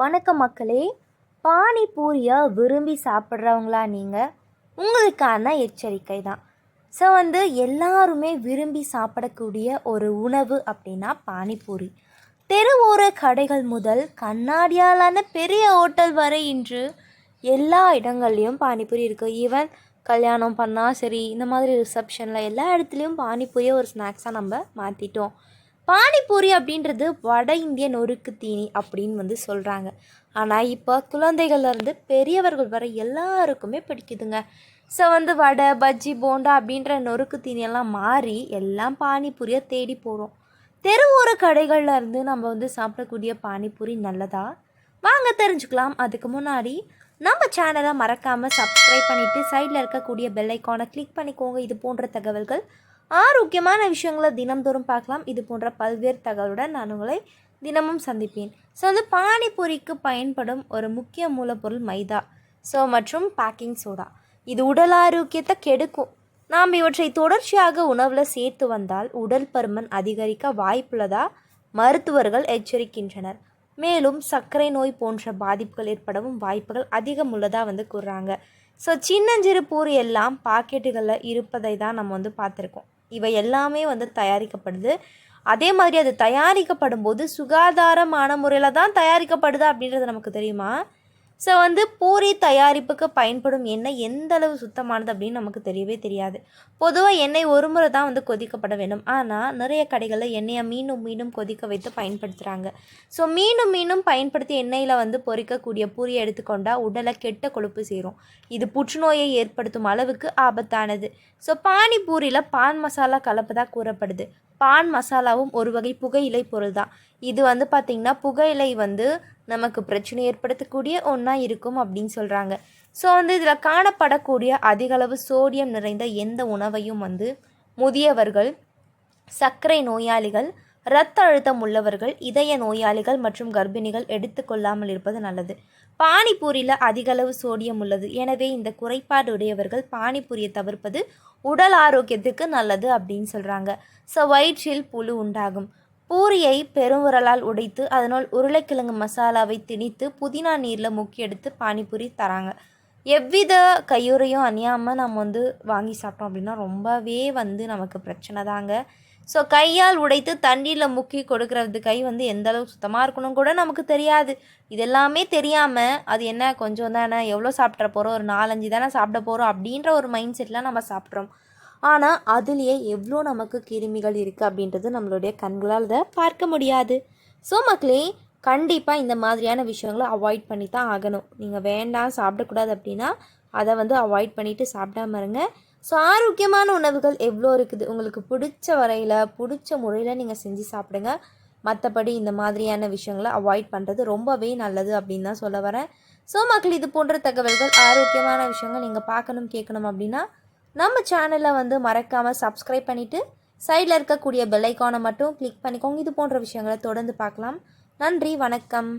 வணக்கம் மக்களே. பானிபூரியை விரும்பி சாப்பிட்றவங்களா நீங்கள் உங்களுக்கான எச்சரிக்கை தான் ஸோ வந்து எல்லாருமே விரும்பி சாப்பிடக்கூடிய ஒரு உணவு அப்படின்னா பானிபூரி. தெருவோர கடைகள் முதல் கண்ணாடியாலான பெரிய ஹோட்டல் வரை இன்று எல்லா இடங்கள்லையும் பானிபூரி இருக்குது ஈவன் கல்யாணம் பண்ணால் சரி இந்த மாதிரி ரிசப்ஷனில் எல்லா இடத்துலையும் பானிபூரியை ஒரு ஸ்நாக்ஸாக நம்ம மாற்றிட்டோம் பானிபூரி அப்படின்றது வட இந்திய நொறுக்கு தீனி அப்படின்னு வந்து சொல்கிறாங்க ஆனால் இப்போ குழந்தைகள்லேருந்து பெரியவர்கள் வரை எல்லாருக்குமே பிடிக்குதுங்க. ஸோ வந்து வடை பஜ்ஜி போண்டா அப்படின்ற நொறுக்கு தீனியெல்லாம் மாறி எல்லாம் பானிபூரியை தேடி போகிறோம் தெருவோர கடைகளில் இருந்து நம்ம வந்து சாப்பிடக்கூடிய பானிபூரி நல்லதா? வாங்க தெரிஞ்சுக்கலாம். அதுக்கு முன்னாடி நம்ம சேனலை மறக்காமல் சப்ஸ்கிரைப் பண்ணிவிட்டு சைடில் இருக்கக்கூடிய பெல் ஐக்கானை கிளிக் பண்ணிக்கோங்க. இது போன்ற தகவல்கள் ஆரோக்கியமான விஷயங்களை தினம்தோறும் பார்க்கலாம். இது போன்ற பல்வேறு தகவலுடன் நான் உங்களை தினமும் சந்திப்பேன். ஸோ வந்து பானிபூரிக்கு பயன்படும் ஒரு முக்கிய மூலப்பொருள் மைதா. ஸோ மற்றும் பேக்கிங் சோடா. இது உடல் ஆரோக்கியத்தை கெடுக்கும். நாம் இவற்றை தொடர்ச்சியாக உணவில் சேர்த்து வந்தால் உடல் பருமன் அதிகரிக்க வாய்ப்புள்ளதா? மருத்துவர்கள் எச்சரிக்கின்றனர். மேலும் சர்க்கரை நோய் போன்ற பாதிப்புகள் ஏற்படவும் வாய்ப்புகள் அதிகம் உள்ளதாக வந்து கூறுறாங்க. ஸோ சின்னஞ்சிறு பூரி எல்லாம் பாக்கெட்டுகளில் இருப்பதை தான் நம்ம வந்து பார்த்துருக்கோம். இவை எல்லாமே வந்து தயாரிக்கப்படுது. அதே மாதிரி அது தயாரிக்கப்படும் போது சுகாதாரமான முறையில் தான் தயாரிக்கப்படுது அப்படின்றது நமக்கு தெரியுமா? ஸோ வந்து பூரி தயாரிப்புக்கு பயன்படும் எண்ணெய் எந்த அளவு சுத்தமானது அப்படின்னு நமக்கு தெரியவே தெரியாது. பொதுவாக எண்ணெய் ஒரு முறை தான் வந்து கொதிக்கப்பட வேண்டும். ஆனால் நிறைய கடைகளில் எண்ணெயை மீண்டும் மீண்டும் கொதிக்க வைத்து பயன்படுத்துகிறாங்க ஸோ மீண்டும் மீண்டும் பயன்படுத்தி எண்ணெயில் வந்து பொறிக்கக்கூடிய பூரியை எடுத்துக்கொண்டால் உடலை கெட்ட கொழுப்பு சேரும். இது புற்றுநோயை ஏற்படுத்தும் அளவுக்கு ஆபத்தானது. ஸோ பானிபூரியில் பான் மசாலா கலப்பதாக கூறப்படுது. பான் மசாலாவும் ஒரு வகை புகையிலை பொருள் தான் இது வந்து பார்த்திங்கன்னா புகையிலை வந்து நமக்கு பிரச்சனை ஏற்படுத்தக்கூடிய ஒன்றா இருக்கும் அப்படின்னு சொல்கிறாங்க ஸோ வந்து இதில் காணப்படக்கூடிய அதிகளவு சோடியம் நிறைந்த எந்த உணவையும் வந்து முதியவர்கள் சர்க்கரை நோயாளிகள் இரத்த அழுத்தம் உள்ளவர்கள் இதய நோயாளிகள் மற்றும் கர்ப்பிணிகள் எடுத்துக்கொள்ளாமல் இருப்பது நல்லது. பானிபூரியில் அதிகளவு சோடியம் உள்ளது. எனவே இந்த குறைபாடு உடையவர்கள் பானிபூரியை தவிர்ப்பது உடல் ஆரோக்கியத்துக்கு நல்லது அப்படின்னு சொல்கிறாங்க ஸோ வயிற்றில் புழு உண்டாகும். பூரியை பெருங்குரலால் உடைத்து அதனால் உருளைக்கிழங்கு மசாலாவை திணித்து புதினா நீரில் முக்கி எடுத்து பானிபூரி தராங்க. எவ்வித கையுறையும் அணியாமல் நம்ம வந்து வாங்கி சாப்பிட்டோம் அப்படின்னா ரொம்பவே வந்து நமக்கு பிரச்சனை தாங்க. ஸோ கையால் உடைத்து தண்ணீரில் முக்கி கொடுக்கறது கை வந்து எந்த அளவுக்கு சுத்தமாக இருக்கணும் கூட நமக்கு தெரியாது. இது எல்லாமே தெரியாமல் அது என்ன கொஞ்சம் தானே எவ்வளோ சாப்பிட்ற போகிறோம் ஒரு நாலஞ்சு தானே சாப்பிட போகிறோம் அப்படின்ற ஒரு மைண்ட் செட்டில் நம்ம சாப்பிட்றோம். ஆனால் அதுலேயே எவ்வளோ நமக்கு கிருமிகள் இருக்குது அப்படின்றது நம்மளுடைய கண்களால் அதை பார்க்க முடியாது. ஸோ மக்களே கண்டிப்பாக இந்த மாதிரியான விஷயங்களை அவாய்ட் பண்ணி தான் ஆகணும். நீங்கள் வேண்டாம் சாப்பிடக்கூடாது அப்படின்னா அதை வந்து அவாய்ட் பண்ணிவிட்டு சாப்பிடாம இருங்க. ஸோ ஆரோக்கியமான உணவுகள் எவ்வளோ இருக்குது? உங்களுக்கு பிடிச்ச வரையில் பிடிச்ச முறையில் நீங்கள் செஞ்சு சாப்பிடுங்க. மற்றபடி இந்த மாதிரியான விஷயங்களை அவாய்ட் பண்ணுறது ரொம்பவே நல்லது அப்படின்னு தான் சொல்ல வரேன். ஸோ மக்கள் இது போன்ற தகவல்கள் ஆரோக்கியமான விஷயங்கள் நீங்கள் பார்க்கணும் கேட்கணும் அப்படின்னா நம்ம சேனலை வந்து மறக்காமல் சப்ஸ்கிரைப் பண்ணிவிட்டு சைடில் இருக்கக்கூடிய பெல்லைக்கானை மட்டும் கிளிக் பண்ணிக்கோங்க. இது போன்ற விஷயங்களை தொடர்ந்து பார்க்கலாம். நன்றி வணக்கம்.